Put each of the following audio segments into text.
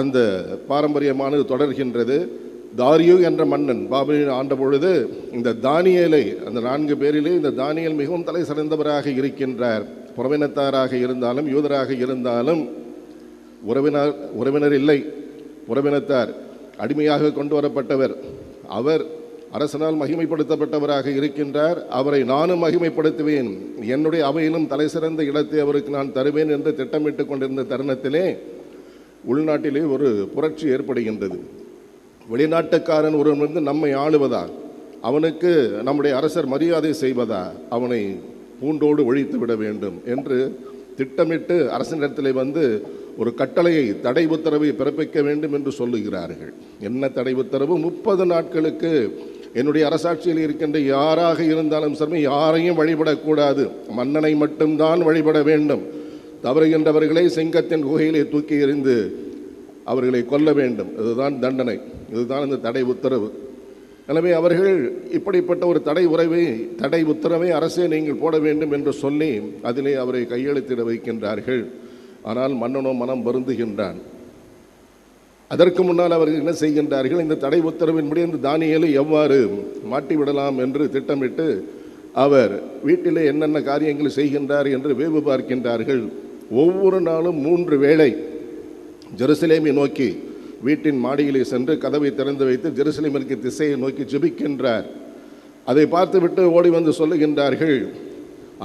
அந்த பாரம்பரியமானது தொடர்கின்றது. தாரியு என்ற மன்னன் பாபிலோன் ஆண்ட பொழுது இந்த தானியலை அந்த நான்கு பேரிலே இந்த தானியல் மிகவும் தலை சிறந்தவராக இருக்கின்றார். புறவினத்தாராக இருந்தாலும் யூதராக இருந்தாலும் உறவினர் உறவினர் இல்லை. புறவினத்தார் அடிமையாக கொண்டு வரப்பட்டவர். அவர் அரசனால் மகிமைப்படுத்தப்பட்டவராக இருக்கின்றார். அவரை நானும் மகிமைப்படுத்துவேன். என்னுடைய அவையிலும் தலை சிறந்த இடத்தை அவருக்கு நான் தருவேன் என்று திட்டமிட்டு கொண்டிருந்த தருணத்திலே உள்நாட்டிலே ஒரு புரட்சி ஏற்படுகின்றது. வெளிநாட்டுக்காரன் ஒருவன் வந்து நம்மை ஆளுவதா? அவனுக்கு நம்முடைய அரசர் மரியாதை செய்வதா? அவனை பூண்டோடு ஒழித்து விட வேண்டும் என்று திட்டமிட்டு அரசனிடத்திலே வந்து ஒரு கட்டளையை தடை உத்தரவை பிறப்பிக்க வேண்டும் என்று சொல்லுகிறார்கள். என்ன தடை உத்தரவு? முப்பது நாட்களுக்கு என்னுடைய அரசாட்சியில் இருக்கின்ற யாராக இருந்தாலும் சரி யாரையும் வழிபடக்கூடாது. மன்னனை மட்டும்தான் வழிபட வேண்டும். தவறுகின்றவர்களை சிங்கத்தின் குகையிலே தூக்கி எறிந்து அவர்களை கொல்ல வேண்டும். இதுதான் தண்டனை. இதுதான் இந்த தடை உத்தரவு. எனவே அவர்கள் இப்படிப்பட்ட ஒரு தடை உறவை தடை உத்தரவை அரசே நீங்கள் போட வேண்டும் என்று சொல்லி அதிலே அவரை கையெழுத்திட வைக்கின்றார்கள். ஆனால் மன்னனோ மனம் வருந்துகின்றான். அதற்கு முன்னால் அவர்கள் என்ன செய்கின்றார்கள்? இந்த தடை உத்தரவின்படி இந்த தானியலை எவ்வாறு மாட்டிவிடலாம் என்று திட்டமிட்டு அவர் வீட்டிலே என்னென்ன காரியங்களை செய்கின்றார் என்று வேவு பார்க்கின்றார்கள். ஒவ்வொரு நாளும் மூன்று வேளை ஜெருசலேமை நோக்கி வீட்டின் மாடியிலே சென்று கதவை திறந்து வைத்து ஜெருசலேமிற்கு திசையை நோக்கி ஜெபிக்கின்றார். அதை பார்த்துவிட்டு ஓடி வந்து சொல்லுகின்றார்கள்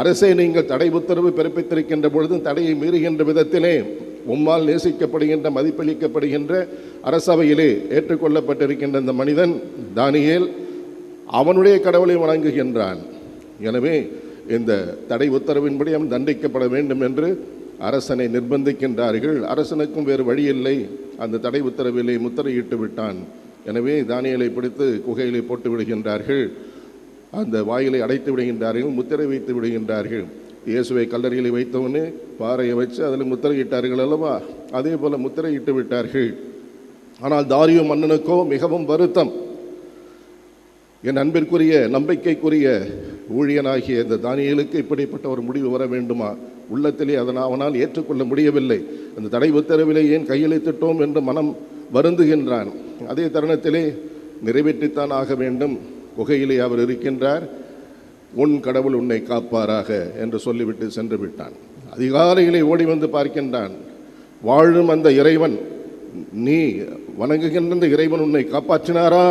அரசே நீங்கள் தடை உத்தரவு பிறப்பித்திருக்கின்ற பொழுது தடையை மீறுகின்ற விதத்திலே உம்மால் நேசிக்கப்படுகின்ற மதிப்பளிக்கப்படுகின்ற அரசவையிலே ஏற்றுக்கொள்ளப்பட்டிருக்கின்ற இந்த மனிதன் தானியேல் அவனுடைய கடவுளை வணங்குகின்றான். எனவே இந்த தடை உத்தரவின்படி அவன் தண்டிக்கப்பட வேண்டும் என்று அரசனை நிர்பந்திக்கின்றார்கள். அரசனுக்கும் வேறு வழியில்லை. அந்த தடை உத்தரவிலே முத்திரையிட்டு விட்டான். எனவே தானியலை பிடித்து குகையிலே போட்டு விடுகின்றார்கள். அந்த வாயிலை அடைத்து விடுகின்றார்கள் முத்திரை வைத்து விடுகின்றார்கள். இயேசுவை கல்லறையில் வைத்தவனே பாறையை வச்சு அதில் முத்திரையிட்டார்கள் அல்லவா? அதே போல முத்திரையிட்டு விட்டார்கள். ஆனால் தாரியோ மன்னனுக்கோ மிகவும் வருத்தம். என் அன்பிற்குரிய நம்பிக்கைக்குரிய ஊழியனாகிய இந்த தானியலுக்கு இப்படிப்பட்ட ஒரு முடிவு வர வேண்டுமா? உள்ளத்திலே அதனால் அவனால் ஏற்றுக்கொள்ள முடியவில்லை. அந்த தடை உத்தரவிலே ஏன் கையெழுத்திட்டோம் என்று மனம் வருந்துகின்றான். அதே தருணத்திலே நிறைவேற்றித்தான் ஆக வேண்டும். குகையிலே அவர் இருக்கின்றார். உன் கடவுள் உன்னை காப்பாராக என்று சொல்லிவிட்டு சென்று விட்டான் அதிகாலையிலே ஓடி வந்து பார்க்கின்றான். வாழும் அந்த இறைவன் நீ வணங்குகின்ற இந்த இறைவன் உன்னை காப்பாற்றினாரா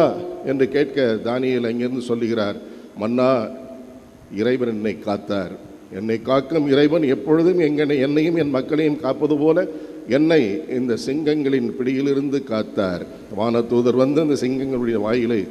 என்று கேட்க தானியல் அங்கிருந்து சொல்லுகிறார் மன்னா இறைவன் என்னை காத்தார். என்னை காக்கும் இறைவன் எப்பொழுதும் எங்கனை என்னையும் என் மக்களையும் காப்பது போல என்னை இந்த சிங்கங்களின் பிடியிலிருந்து காத்தார். வானத்தூதர் வந்து அந்த சிங்கங்களுடைய வாயிலை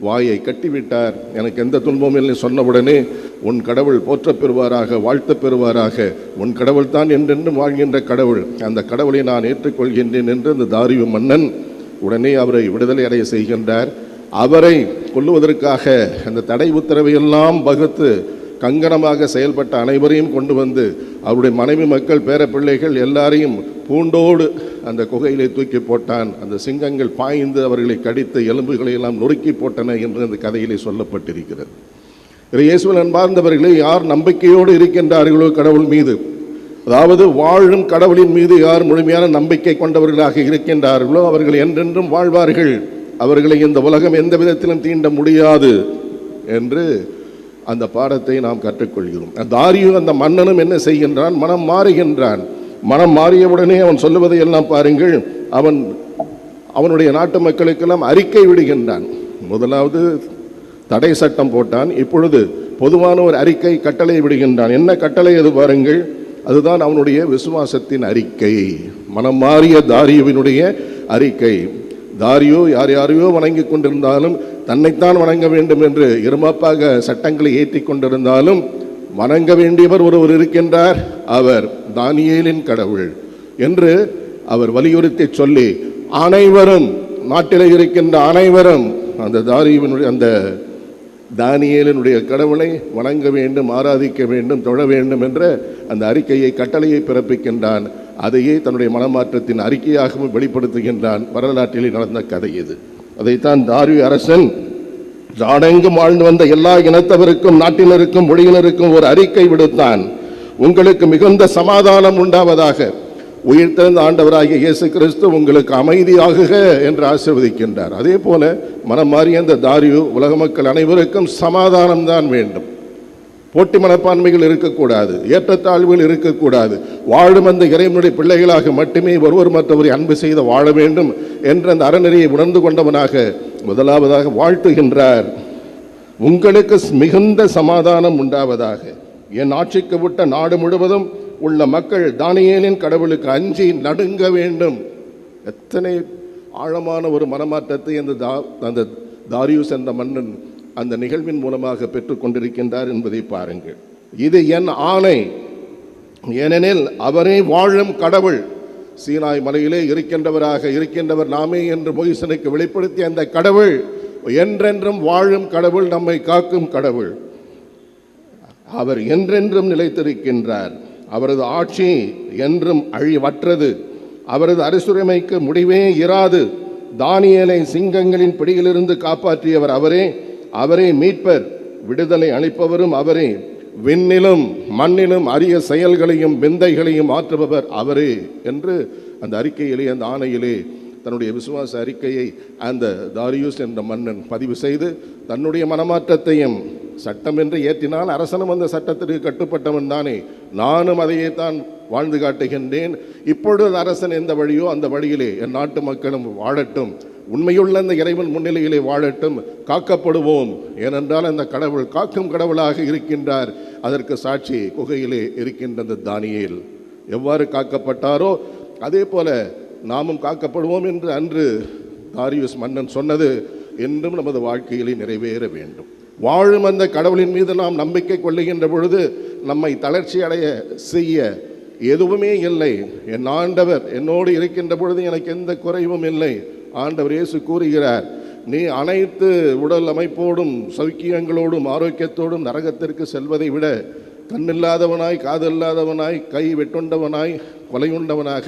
வாயை கட்டிவிட்டார். எனக்கு எந்த துன்பமும் இல்லை சொன்னவுடனே உன் கடவுள் போற்றப் பெறுவாராக வாழ்த்தப் பெறுவாராக உன் கடவுள் தான் என்றென்றும் வாழ்கின்ற கடவுள். அந்த கடவுளை நான் ஏற்றுக்கொள்கின்றேன் என்று அந்த தாரியு மன்னன் உடனே அவரை விடுதலை அடைய செய்கின்றார். அவரை கொல்லுவதற்காக அந்த தடை உத்தரவையெல்லாம் பகுத்து வகுத்து கங்கணமாக செயல்பட்ட அனைவரையும் கொண்டு வந்து அவருடைய மனைவி மக்கள் பேர பிள்ளைகள் எல்லாரையும் பூண்டோடு அந்த குகையிலே தூக்கி போட்டான். அந்த சிங்கங்கள் பாய்ந்து அவர்களை கடித்து எலும்புகளை எல்லாம் நொறுக்கி போட்டன என்று அந்த கதையிலே சொல்லப்பட்டிருக்கிறது. இயேசுவன் அன்பார்ந்தவர்களே யார் நம்பிக்கையோடு இருக்கின்றார்களோ கடவுள் மீது அதாவது வாழும் கடவுளின் மீது யார் முழுமையான நம்பிக்கை கொண்டவர்களாக இருக்கின்றார்களோ அவர்கள் என்றென்றும் வாழ்வார்கள். அவர்களை இந்த உலகம் எந்த விதத்திலும் தீண்ட முடியாது என்று அந்த பாடத்தை நாம் கற்றுக்கொள்கிறோம். தாரியும் அந்த மன்னனும் என்ன செய்கின்றான்? மனம் மாறுகின்றான். மனம் மாறியவுடனே அவன் சொல்லுவதை எல்லாம் பாருங்கள். அவன் அவனுடைய நாட்டு மக்களுக்கெல்லாம் அறிக்கை விடுகின்றான். முதலாவது தடை சட்டம் போட்டான். இப்பொழுது பொதுவான ஒரு அறிக்கை கட்டளை விடுகின்றான். என்ன கட்டளை அது பாருங்கள்? அதுதான் அவனுடைய விசுவாசத்தின் அறிக்கை. மனம் மாறிய தாரியுவினுடைய அறிக்கை. தாரியோ யார் யாரையோ வணங்கி கொண்டிருந்தாலும் தன்னைத்தான் வணங்க வேண்டும் என்று இருமாப்பாக சட்டங்களை ஏற்றி கொண்டிருந்தாலும் வணங்க வேண்டியவர் ஒருவர் இருக்கின்றார் அவர் தானியேலின் கடவுள் என்று அவர் வலியுறுத்தி சொல்லி அனைவரும் நாட்டில் இருக்கின்ற அனைவரும் அந்த தாரியுவினுடைய அந்த தானியேலினுடைய கடவுளை வணங்க வேண்டும் ஆராதிக்க வேண்டும் தொழ வேண்டும் என்ற அந்த அறிக்கையை கட்டளையை பிறப்பிக்கின்றான். அதையே தன்னுடைய மனமாற்றத்தின் அறிக்கையாகவும் வெளிப்படுத்துகின்றான் வரலாற்றிலே நடந்த கதை இது. அதைத்தான் தாரி அரசன் நாடெங்கும் வாழ்ந்து வந்த எல்லா இனத்தவருக்கும் நாட்டினருக்கும் மொழியினருக்கும் ஒரு அறிக்கை விடுத்தான். உங்களுக்கு மிகுந்த சமாதானம் உண்டாவதாக. உயிர்த்தெழுந்த ஆண்டவராகிய இயேசு கிறிஸ்து உங்களுக்கு அமைதியாகுக என்று ஆசீர்வதிக்கின்றார். அதே போல மனம் மாறிய அந்த தாரியு உலக மக்கள் அனைவருக்கும் சமாதானம் தான் வேண்டும். போட்டி மனப்பான்மைகள் இருக்கக்கூடாது ஏற்றத்தாழ்வுகள் இருக்கக்கூடாது. வாழும் அந்த இறைவனுடைய பிள்ளைகளாக மட்டுமே ஒருவர் மற்றவரை அன்பு செய்து வாழ வேண்டும் என்ற அந்த அறநெறியை உணர்ந்து கொண்டவனாக முதலாவதாக வாழ்த்துகின்றார். உங்களுக்கு மிகுந்த சமாதானம் உண்டாவதாக. என் ஆட்சிக்கு விட்ட நாடு முழுவதும் உள்ள மக்கள் தானியேலின் கடவுளுக்கு அஞ்சி நடுங்க வேண்டும். எத்தனை ஆழமான ஒரு மனமாற்றத்தை அந்த தா அந்த தாரியூஸ் என்ற மன்னன் அந்த நிகழ்வின் மூலமாக பெற்றுக்கொண்டிருக்கின்றார் என்பதை பாருங்கள். இது என் ஆணை. ஏனெனில் அவரே வாழும் கடவுள். சீனாய் மலையிலே இருக்கின்றவராக இருக்கின்றவர் நாமே என்று மொய்சனுக்கு வெளிப்படுத்திய அந்த கடவுள் என்றென்றும் வாழும் கடவுள் நம்மை காக்கும் கடவுள். அவர் என்றென்றும் நிலைத்திருக்கின்றார். அவரது ஆட்சி என்றும் அழிவற்றது. அவரது அரசுரிமைக்கு முடிவே இராது. தானியலை சிங்கங்களின் பிடியிலிருந்து காப்பாற்றியவர் அவரே. அவரே மீட்பர். விடுதலை அளிப்பவரும் அவரே. விண்ணிலும் மண்ணிலும் அரிய செயல்களையும் விந்தைகளையும் ஆற்றுபவர் அவரே என்று அந்த அறிக்கையிலே அந்த ஆணையிலே தன்னுடைய விசுவாச அறிக்கையை அந்த தாரியூஸ் என்ற மன்னன் பதிவு செய்து தன்னுடைய மனமாற்றத்தையும் சட்டம் என்று ஏற்றினால் அரசனும் அந்த சட்டத்திற்கு கட்டுப்பட்டவன் தானே. நானும் அதையே தான் வாழ்ந்து காட்டுகின்றேன். இப்பொழுது அரசன் எந்த வழியோ அந்த வழியிலே என் நாட்டு மக்களும் வாழட்டும். உண்மையுள்ள அந்த இறைவன் முன்னிலையிலே வாழட்டும் காக்கப்படுவோம். ஏனென்றால் அந்த கடவுள் காக்கும் கடவுளாக இருக்கின்றார். அதற்கு சாட்சி குகையிலே இருக்கின்ற அந்த தானியில். எவ்வாறு காக்கப்பட்டாரோ அதே போல நாமும் காக்கப்படுவோம் என்று அன்று தாரியுஸ் மன்னன் சொன்னது என்றும் நமது வாழ்க்கையிலே நிறைவேற வேண்டும். வாழும் அந்த கடவுளின் மீது நாம் நம்பிக்கை கொள்ளுகின்ற பொழுது நம்மை தளர்ச்சி அடைய செய்ய எதுவுமே இல்லை. என் ஆண்டவர் என்னோடு இருக்கின்ற பொழுது எனக்கு எந்த குறைவும் இல்லை. ஆண்டவர் இயேசு கூறுகிறார் நீ அனைத்து உடல் அமைப்போடும் சௌக்கியங்களோடும் ஆரோக்கியத்தோடும் நரகத்திற்கு செல்வதை விட கண்ணில்லாதவனாய் காதல்லாதவனாய் கை வெட்டுண்டவனாய் கொலையுண்டவனாக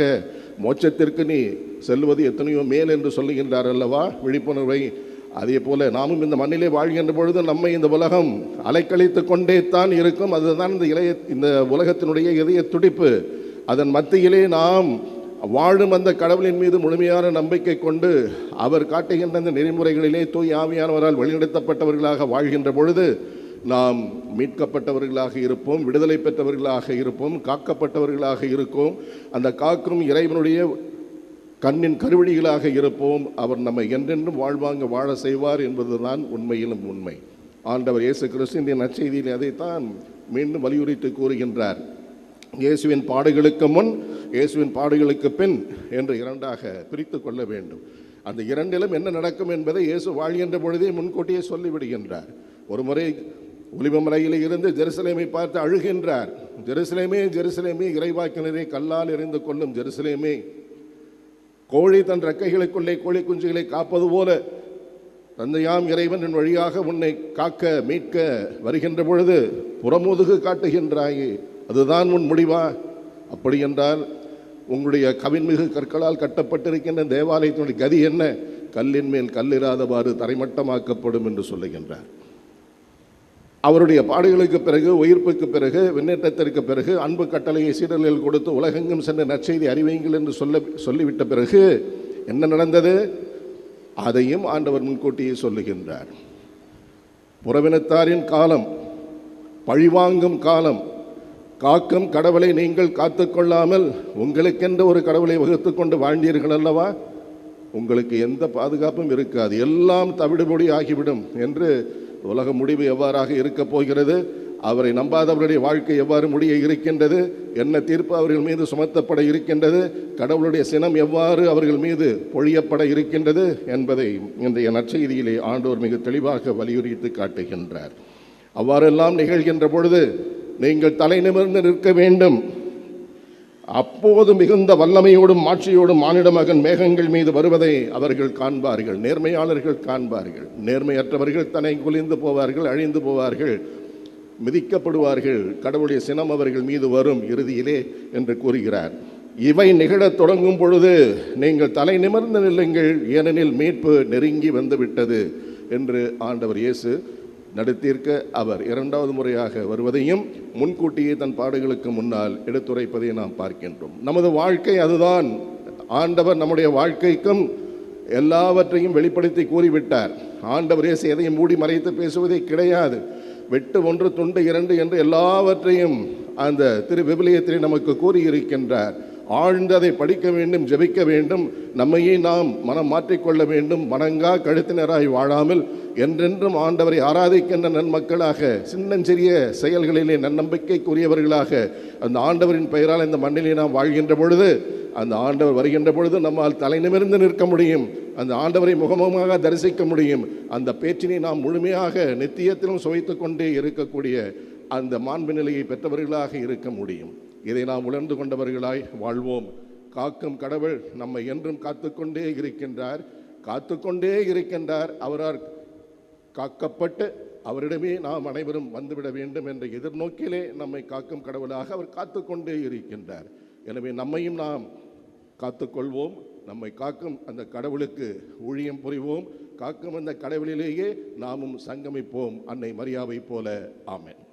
மோட்சத்திற்கு நீ செல்வது எத்தனையோ மேல் என்று சொல்லுகின்றார் அல்லவா? விழிப்புணர்வை அதே போல நாமும் இந்த மண்ணிலே வாழ்கின்ற பொழுது நம்மை இந்த உலகம் அலைக்கழித்து கொண்டே தான் இருக்கும். அதுதான் இந்த இளைய இந்த உலகத்தினுடைய இதய துடிப்பு. அதன் மத்தியிலே நாம் வாழும் அந்த கடவுளின் மீது முழுமையான நம்பிக்கை கொண்டு அவர் காட்டுகின்ற அந்த நெறிமுறைகளிலே தூய் ஆவியானவரால் வழிநடத்தப்பட்டவர்களாக வாழ்கின்ற பொழுது நாம் மீட்கப்பட்டவர்களாக இருப்போம் விடுதலை பெற்றவர்களாக இருப்போம் காக்கப்பட்டவர்களாக இருக்கோம். அந்த காக்கும் இறைவனுடைய கண்ணின் கருவடிகளாக இருப்போம். அவர் நம்மை என்றென்றும் வாழ்வாங்க வாழ செய்வார் என்பதுதான் உண்மையிலும் உண்மை. ஆண்டவர் இயேசு கிறிஸ்து இந்த நற்செய்தியில் அதைத்தான் மீண்டும் வலியுறுத்தி கூறுகின்றார். இயேசுவின் பாடுகளுக்கு முன் இயேசுவின் பாடுகளுக்கு பின் என்று இரண்டாக பிரித்து கொள்ள வேண்டும். அந்த இரண்டிலும் என்ன நடக்கும் என்பதை இயேசு வாழ்கின்ற பொழுதே முன்கூட்டியே சொல்லிவிடுகின்றார். ஒரு முறை ஒலிவமலையில் இருந்து ஜெருசலேமை பார்த்து அழுகின்றார். ஜெருசலேமே ஜெருசலேமே இறைவாக்கினரை கல்லால் எறிந்து கொள்ளும் ஜெருசலேமே கோழி தன் ரெக்கைகளுக்குள்ளே கோழி குஞ்சுகளை காப்பது போல தந்தையாம் இறைவனின் வழியாக உன்னை காக்க மீட்க வருகின்ற பொழுது புறமுதுகு காட்டுகின்றாயே அதுதான் உன் முடிவா? அப்படி என்றால் உங்களுடைய கவின்மிகு கற்களால் கட்டப்பட்டிருக்கின்ற தேவாலயத்தினுடைய கதி என்ன? கல்லின் மேல் கல்லிராதவாறு தரைமட்டமாக்கப்படும் என்று சொல்லுகின்றார். அவருடைய பாடுகளுக்கு பிறகு உயிர்ப்புக்கு பிறகு விண்ணேற்றத்திற்கு பிறகு அன்பு கட்டளையை சீரலில் கொடுத்து உலகெங்கும் சென்ற நற்செய்தி அறிவியுங்கள் என்று சொல்ல சொல்லிவிட்ட பிறகு என்ன நடந்தது? அதையும் ஆண்டவர் முன்கூட்டியே சொல்லுகின்றார். புறவினத்தாரின் காலம் பழிவாங்கும் காலம் காக்கும் கடவுளை நீங்கள் காத்துக்கொள்ளாமல் உங்களுக்கென்ற ஒரு கடவுளை வகுத்து கொண்டு வாழ்ந்தீர்கள் அல்லவா? உங்களுக்கு எந்த பாதுகாப்பும் இருக்காது. எல்லாம் தவிடுபொடி ஆகிவிடும் என்று உலக முடிவு எவ்வாறாக இருக்கப் போகிறது? அவரை நம்பாதவருடைய வாழ்க்கை எவ்வாறு முடிய இருக்கின்றது? என்ன தீர்ப்பு அவர்கள் மீது சுமத்தப்பட இருக்கின்றது? கடவுளுடைய சினம் எவ்வாறு அவர்கள் மீது பொழியப்பட இருக்கின்றது என்பதை இன்றைய நற்செய்தியிலே ஆண்டோர் மிக தெளிவாக வலியுறுத்தி காட்டுகின்றார். அவ்வாறெல்லாம் நிகழ்கின்ற பொழுது நீங்கள் தலை நிமிர்ந்து நிற்க வேண்டும். அப்போது மிகுந்த வல்லமையோடும் மாட்சியோடும் மானிட மகன் மேகங்கள் மீது வருவதை அவர்கள் காண்பார்கள். நேர்மையாளர்கள் காண்பார்கள். நேர்மையற்றவர்கள் தன்னை குலிந்து போவார்கள் அழிந்து போவார்கள் மிதிக்கப்படுவார்கள். கடவுளுடைய சினம் அவர்கள் மீது வரும் இறுதியிலே என்று கூறுகிறார். இவை நிகழத் தொடங்கும் பொழுது நீங்கள் தலை நிமிர்ந்து நில்லுங்கள் ஏனெனில் மீட்பு நெருங்கி வந்துவிட்டது என்று ஆண்டவர் இயேசு நடத்தியிருக்க அவர் இரண்டாவது முறையாக வருவதையும் முன்கூட்டியே தன் பாடுகளுக்கு முன்னால் எடுத்துரைப்பதை நாம் பார்க்கின்றோம். நமது வாழ்க்கை அதுதான். ஆண்டவர் நம்முடைய வாழ்க்கைக்கும் எல்லாவற்றையும் வெளிப்படுத்தி கூறிவிட்டார். ஆண்டவரே எதையும் மூடி மறைத்து பேசுவதே கிடையாது. வெட்டு ஒன்று துண்டு இரண்டு என்று எல்லாவற்றையும் அந்த திரு விபிலியத்திலே நமக்கு கூறியிருக்கின்றார். ஆழ்ந்ததை படிக்க வேண்டும் ஜெபிக்க வேண்டும். நம்மையே நாம் மனம் மாற்றிக்கொள்ள வேண்டும். மனங்கா கழுத்தினராய் வாழாமல் என்றென்றும் ஆண்டவரை ஆராதிக்கின்ற நன்மக்களாக சின்னஞ்சிறிய செயல்களிலே நன்னம்பிக்கைக்குரியவர்களாக அந்த ஆண்டவரின் பெயரால் இந்த மண்ணிலே நாம் வாழ்கின்ற பொழுது அந்த ஆண்டவர் வருகின்ற பொழுது நம்மால் தலை நிமிர்ந்து நிற்க முடியும். அந்த ஆண்டவரை முகமுகமாக தரிசிக்க முடியும். அந்த பேச்சினை நாம் முழுமையாக நித்தியத்திலும் சுவைத்து கொண்டே இருக்கக்கூடிய அந்த மாண்பு நிலையை பெற்றவர்களாக இருக்க முடியும். இதை நாம் உணர்ந்து கொண்டவர்களாய் வாழ்வோம். காக்கும் கடவுள் நம்மை என்றும் காத்துக்கொண்டே இருக்கின்றார். காத்துக்கொண்டே இருக்கின்றார். அவரால் காக்கப்பட்டு அவரிடமே நாம் அனைவரும் வந்துவிட வேண்டும் என்ற எதிர்நோக்கிலே நம்மை காக்கும் கடவுளாக அவர் காத்துக்கொண்டே இருக்கின்றார். எனவே நம்மையும் நாம் காத்துக்கொள்வோம். நம்மை காக்கும் அந்த கடவுளுக்கு ஊழியம் புரிவோம். காக்கும் அந்த கடவுளிலேயே நாமும் சங்கமிப்போம். அன்னை மரியாவை போல. ஆமேன்.